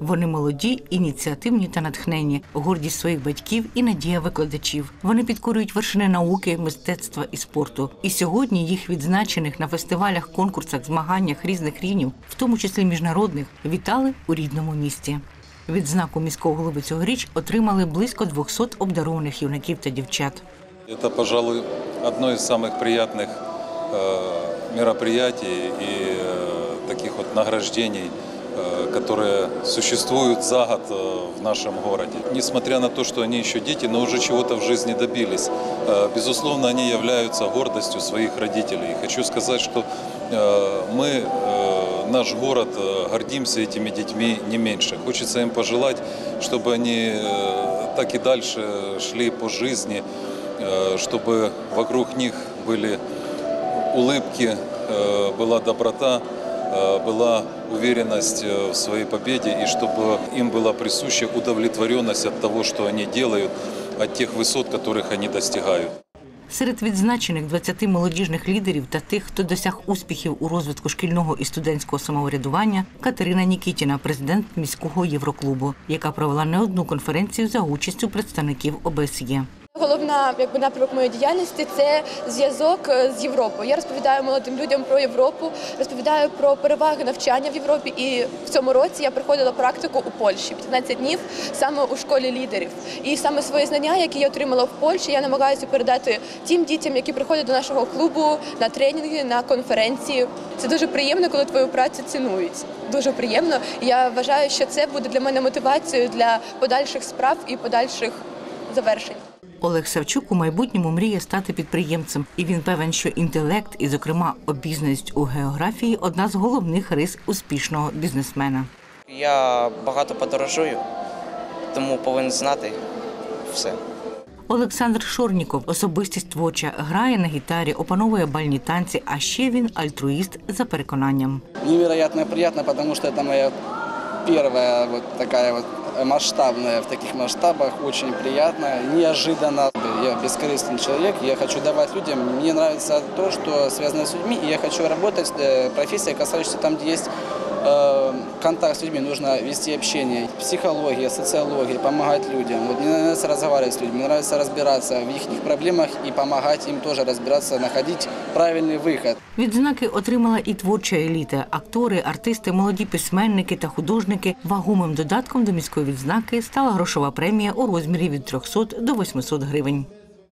Вони молоді, ініціативні та натхненні, гордість своїх батьків і надія викладачів. Вони підкорюють вершини науки, мистецтва і спорту. І сьогодні їх відзначених на фестивалях, конкурсах, змаганнях різних рівнів, в тому числі міжнародних, вітали у рідному місті. Відзнаку міського голови цьогоріч отримали близько 200 обдарованих юнаків та дівчат. Это, пожалуй, одно из самых приятных э, мероприятий и э, таких вот награждений, э, которые существуют за год э, в нашем городе. Несмотря на то, что они еще дети, но уже чего-то в жизни добились. Э, безусловно, они являются гордостью своих родителей. И хочу сказать, что э, мы, э, наш город, э, гордимся этими детьми не меньше. Хочется им пожелать, чтобы они э, так и дальше шли по жизни, э, чтобы вокруг них были улыбки, э, была доброта, э, была уверенность э, в своей победе и чтобы им была присуща удовлетворенность от того, что они делают, от тех высот, которых они достигают. Серед відзначених 20 молодіжних лідерів та тих, хто досяг успіхів у розвитку шкільного і студентського самоврядування, Катерина Нікітіна, президент міського євроклубу, яка провела не одну конференцію за участю представників ОБСЄ. Головна якби напрямок моєї діяльності це зв'язок е, з Європою. Я розповідаю молодим людям про Європу, розповідаю про переваги навчання в Європі. І в цьому році я проходила практику у Польщі 15 днів саме у школі лідерів. І саме свої знання, які я отримала в Польщі, я намагаюся передати тим дітям, які приходять до нашого клубу на тренінги, на конференції. Це дуже приємно, коли твою працю цінують. Дуже приємно. Я вважаю, що це буде для мене мотивацією для подальших справ і подальших завершень. Олег Савчук у майбутньому мріє стати підприємцем, і він певен, що інтелект і, зокрема, обізнаність у географії одна з головних рис успішного бізнесмена. Я багато подорожую, тому повинен знати все. Олександр Шорніков особистість творча, грає на гітарі, опановує бальні танці, а ще він альтруїст за переконанням. Невероятно приятно, потому что это моя первая вот такая вот масштабная в таких масштабах, очень приятно, неожиданно. Я бескорыстный человек, я хочу давать людям, мне нравится то, что связано с людьми, и я хочу работать, э, профессия, касающаяся там, где есть э, контакт с людьми, нужно вести общение, психология, социология, помогать людям. Вот мне нравится разговаривать с людьми, мне нравится разбираться в их проблемах и помогать им тоже разбираться, находить правильный выход. Відзнаки отримала і творча еліта. Актори, артисти, молоді письменники та художники. Вагомим додатком до міської відзнаки стала грошова премія у розмірі від 300 до 800 гривень.